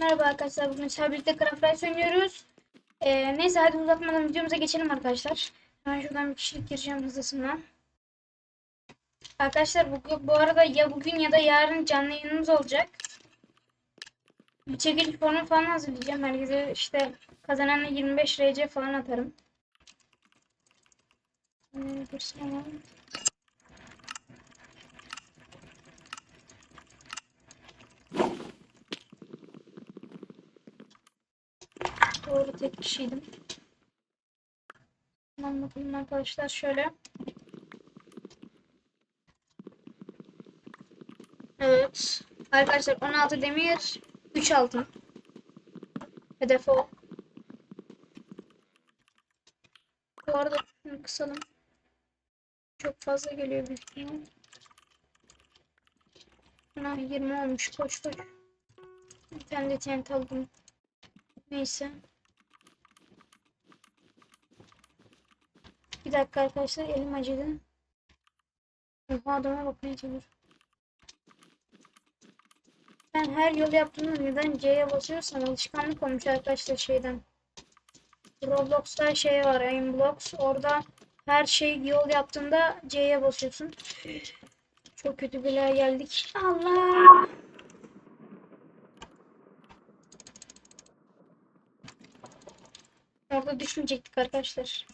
Merhaba arkadaşlar. Bugün sizlerle birlikte Craft oynuyoruz. Ee, neyse hadi uzatmadan videomuza geçelim arkadaşlar. Hemen şuradan bir kişilik gireceğim hızlısına. Arkadaşlar bu, bu arada ya bugün ya da yarın canlı yayınımız olacak. Bir çekiliş formu falan hazırlayacağım. Herkese işte kazananla 25 RC falan atarım. Ee, Doğru tek kişiydim. Bakalım arkadaşlar şöyle. Evet. Arkadaşlar 16 demir, 3 altın. Hedef o. Bu arada kısalım. Çok fazla geliyor büyük ihtimal. Buna 20 olmuş. Koş koş. Bir tane de TNT aldım. Neyse. Bir dakika arkadaşlar elim acıdı. Oha adama bakmaya çalışıyorum. Ben her yol yaptığımda neden C'ye basıyorsam alışkanlık olmuş arkadaşlar şeyden. Roblox'ta şey var Aimblocks. Orada her şey yol yaptığında C'ye basıyorsun. Çok kötü bir geldik. Allah! Orada düşmeyecektik arkadaşlar.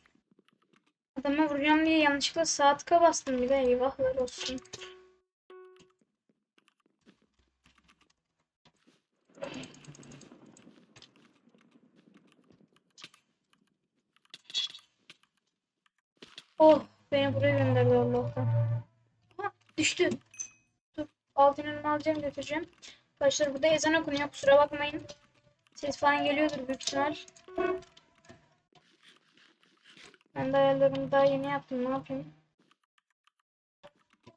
Adama vuracağım diye yanlışlıkla sağ tıka bastım bir de eyvahlar olsun. Oh beni buraya gönderdi Allah'tan. Ha düştü. Dur altınını alacağım götüreceğim. Arkadaşlar burada ezan okunuyor kusura bakmayın. Ses falan geliyordur büyük ihtimal. Ben de ayarlarımı daha yeni yaptım. Ne yapayım?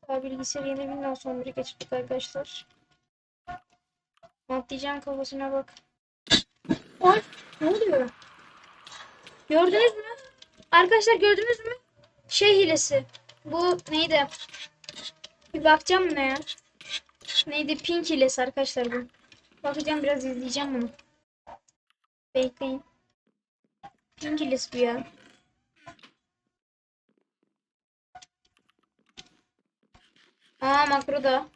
Bilgisayar yeni Windows 11'i geçirdik arkadaşlar. Atlayacağım kafasına bak. Ay ne oluyor? Gördünüz mü? Arkadaşlar gördünüz mü? Şey hilesi. Bu neydi? Bir bakacağım ne ya? Neydi? Pink hilesi arkadaşlar bu. Bakacağım biraz izleyeceğim bunu. Bekleyin. Pink hilesi bu ya. Aa makro da.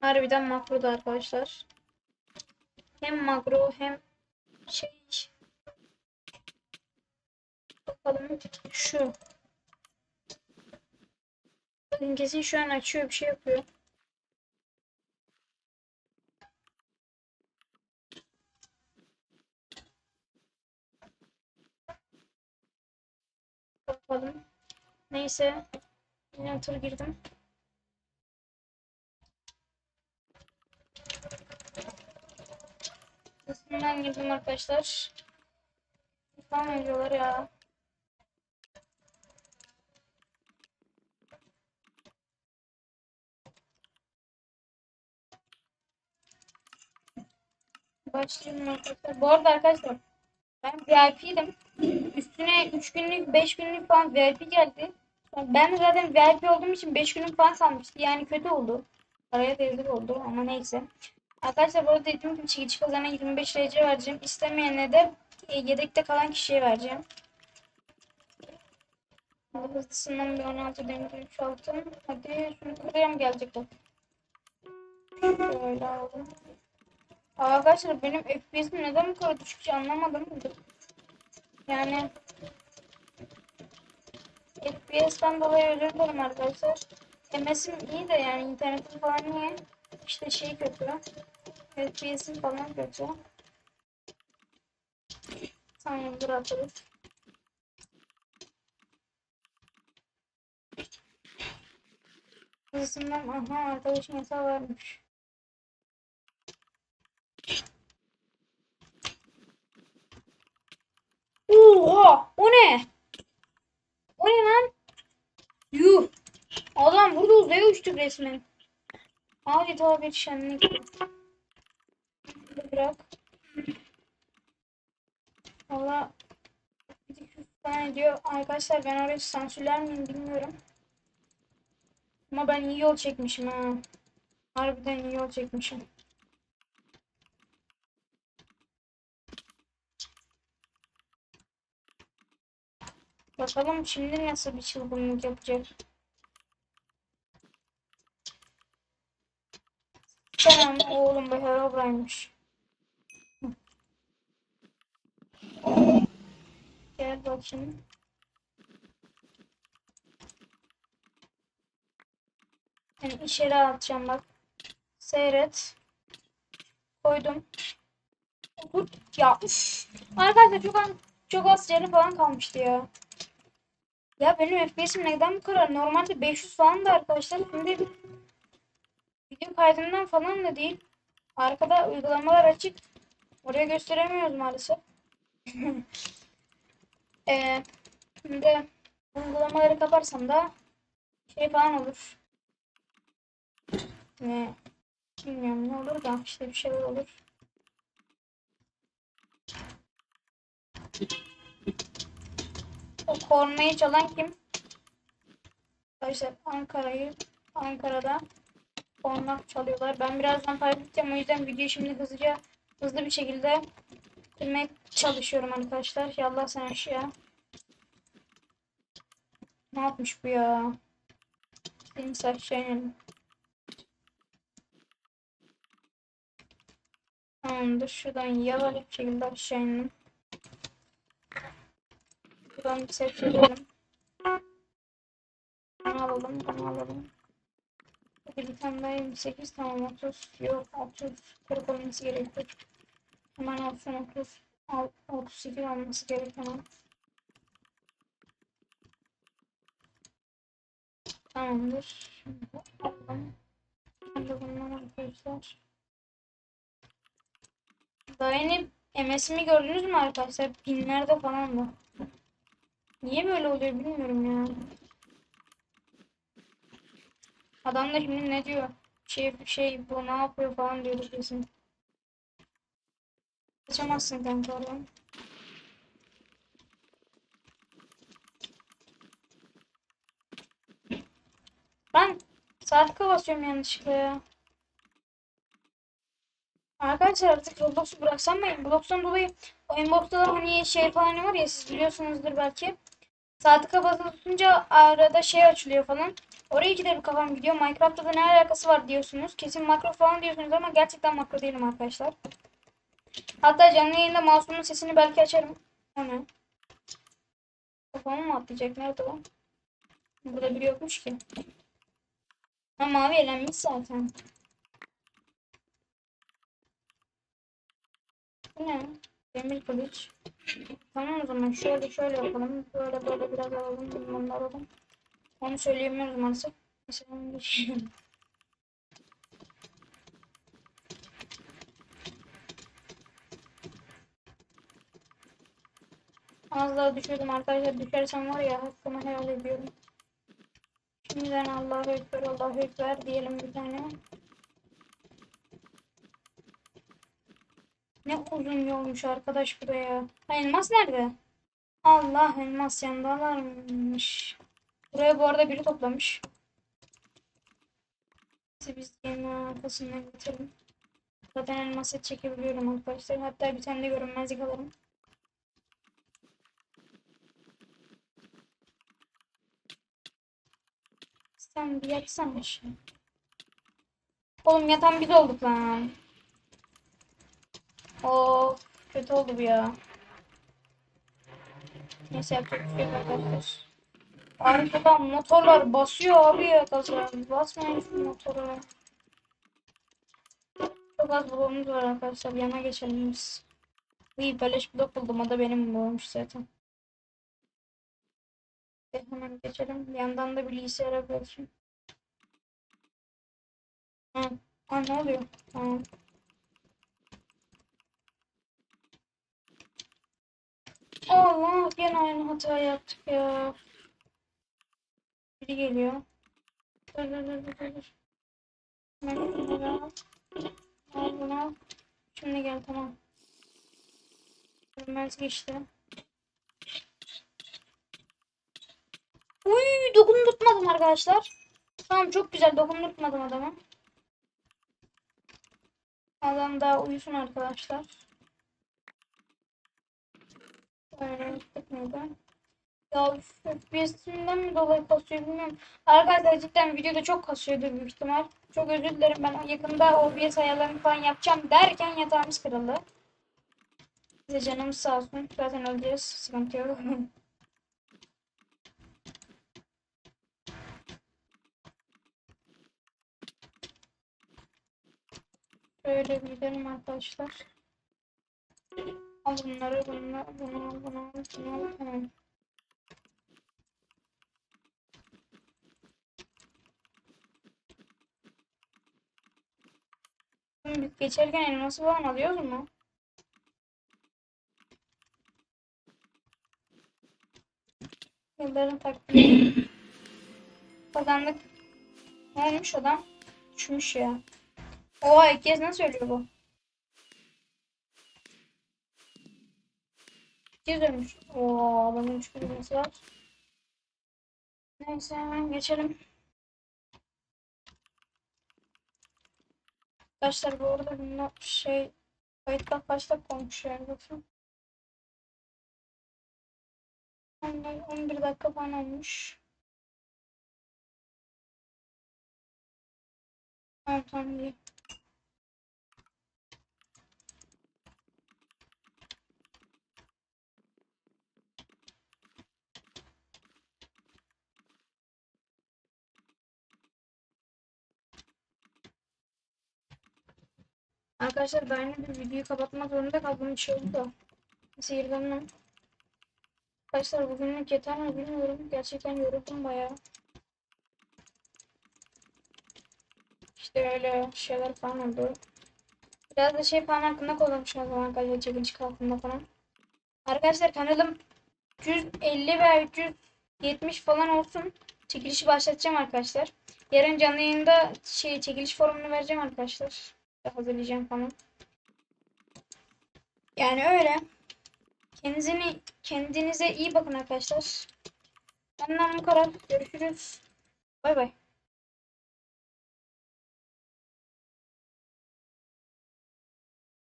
Harbiden makro da arkadaşlar. Hem makro hem şey. Bakalım şu. Bakın şu an açıyor bir şey yapıyor. Bakalım. Neyse. Yine tur girdim. Üstünden girdim arkadaşlar. Falan ediyorlar ya. Başlayalım arkadaşlar. Bu arada arkadaşlar ben VIP'ydim. Üstüne 3 günlük 5 günlük falan VIP geldi. Ben zaten VIP olduğum için 5 günlük falan sanmıştı. Yani kötü oldu. Araya yazık oldu ama neyse. Arkadaşlar bu arada dediğim gibi çekici kazana 25 RC vereceğim. İstemeyene de e, yedekte kalan kişiye vereceğim. Hızlısından bir 16 demir 3 altın. Hadi buraya mı gelecek bak. Şöyle aldım. Arkadaşlar benim FPS'im neden bu kadar düşük anlamadım. Yani FPS'ten dolayı dilerim arkadaşlar. MS'im iyi de yani internetim falan iyi. İşte şey kötü. FPS'im falan kötü. Saniye dur atarız. Hızından aha arkadaşın hesabı varmış. Oha! O ne? O ne lan? Yuh! Adam burada uzaya uçtuk resmen. Adeta bir şenlik. Bırak. Valla bana diyor arkadaşlar ben orayı sansürler miyim bilmiyorum. Ama ben iyi yol çekmişim ha. Harbiden iyi yol çekmişim. Bakalım şimdi nasıl bir çılgınlık yapacak. Tamam oğlum bu Herobrine'miş. Gel bakayım. Yani içeri atacağım bak. Seyret. Koydum. Dur. Ya. Arkadaşlar çok az, çok az canı falan kalmıştı ya. Ya benim FPS'im neden bu kadar? Normalde 500 falan da arkadaşlar. Şimdi video kaydından falan da değil. Arkada uygulamalar açık. Oraya gösteremiyoruz maalesef. Ee, şimdi uygulamaları kaparsam da şey falan olur. Ne? Bilmiyorum ne olur da işte bir şeyler olur. O kornayı çalan kim? Arkadaşlar Ankara'yı Ankara'da korna çalıyorlar. Ben birazdan kaydedeceğim o yüzden videoyu şimdi hızlıca hızlı bir şekilde bitirmeye çalışıyorum arkadaşlar. Yallah sen aşağı. Ne yapmış bu ya? Benim inelim. Tamamdır. Şuradan yavaş bir şekilde aşağı inelim. Buradan bir set edelim. Bunu alalım, bunu alalım. Bir tane daha 28, tamam 30, yok 30, 40 olması gerekiyor. Hemen olsun 30, al- 38 olması gerekiyor. hemen. Tamamdır. Şimdi bundan arkadaşlar. Daha yeni MS'imi gördünüz mü arkadaşlar? Binlerde falan da. Niye böyle oluyor bilmiyorum ya. Adam da şimdi ne diyor? Şey şey bu ne yapıyor falan diyor kesin. Kaçamazsın kanka oradan. Ben saat basıyorum yanlışlıkla ya. Arkadaşlar artık Roblox'u bıraksam mı? Roblox'tan dolayı o inbox'ta da hani şey falan var ya siz biliyorsunuzdur belki. Saati kapatıp tutunca arada şey açılıyor falan. Oraya gidelim kafam gidiyor. Minecraft'ta da ne alakası var diyorsunuz. Kesin makro falan diyorsunuz ama gerçekten makro değilim arkadaşlar. Hatta canlı yayında mouse'umun sesini belki açarım. Ne? Kafamı mı atlayacak? Nerede o? Burada biri yokmuş ki. Ha mavi elenmiş zaten. Bu ne? Demir kılıç. Tamam o zaman şöyle şöyle yapalım. Böyle böyle biraz alalım. Bunları alalım. Onu söyleyemiyoruz maalesef. Mesela onu geçelim. Az daha düşürdüm arkadaşlar. Düşersem var ya hakkımı helal ediyorum. Şimdiden Allahu Ekber, Allahu Ekber diyelim bir tane. Uzun yolmuş arkadaş buraya. Ha, elmas nerede? Allah elmas yandalarmış. Buraya bu arada biri toplamış. Neyse biz yeni arkasından getirelim. Zaten elmas set çekebiliyorum arkadaşlar. Hatta bir tane de görünmezlik alırım. Sen bir yatsana şimdi. Oğlum yatan biz olduk lan. Kötü oldu bu ya. Neyse yapacak bir şey arkadaşlar. Arkadan motorlar basıyor abi ya gaza. Basmayın şu motora. Çok az bloğumuz var arkadaşlar. Yana geçelim biz. İyi beleş blok buldum. O da benim bloğummuş zaten. E, hemen geçelim. Yandan da bilgisayara bakayım. Ha. Ha ne oluyor? Tamam. Allah gene aynı hata yaptık ya. Biri geliyor. Dur dur dur dur dur. Şunları al. Bunu al. Şimdi gel tamam. Görmez geçti. Uy dokundurtmadım arkadaşlar. Tamam çok güzel dokundurtmadım adamı. Adam daha uyusun arkadaşlar. Yaptık mıydı? Ya FPS'inden mi dolayı kasıyor bilmiyorum. Arkadaşlar cidden videoda çok kasıyordur büyük ihtimal. Çok özür dilerim ben yakında OBS ayarlarını falan yapacağım derken yatağımız kırıldı. Bize canımız sağ olsun. Zaten öleceğiz. Sıkıntı yok. Şöyle bir gidelim arkadaşlar. Al bunları, bunları, bunu, al, bunu, al, bunu, al. Tamam. Biz geçerken elması falan alıyoruz mu? Yılların taktiği. Kazandık. Ne olmuş adam? Düşmüş ya. Oha ilk kez nasıl ölüyor bu? Kez ölmüş. Oo adamın üç kırmızısı var. Neyse hemen geçelim. Arkadaşlar bu arada bunlar şey kayıtlar kaç dakika olmuş yani bakın. 11 dakika falan olmuş. Tamam tamam iyi. Arkadaşlar ben bir videoyu kapatmak zorunda kaldım bir şey oldu da. Sihirlenmem. Arkadaşlar bugünlük yeter mi bilmiyorum. Gerçekten yoruldum bayağı. İşte öyle şeyler falan oldu. Biraz da şey falan hakkında konuşmuşum o zaman arkadaşlar challenge hakkında falan. Arkadaşlar kanalım 350 veya 370 falan olsun. Çekilişi başlatacağım arkadaşlar. Yarın canlı yayında şey çekiliş forumunu vereceğim arkadaşlar. Hazırlayacağım falan. Yani öyle. Kendinize, kendinize iyi bakın arkadaşlar. Benden bu kadar. Görüşürüz. Bay bay.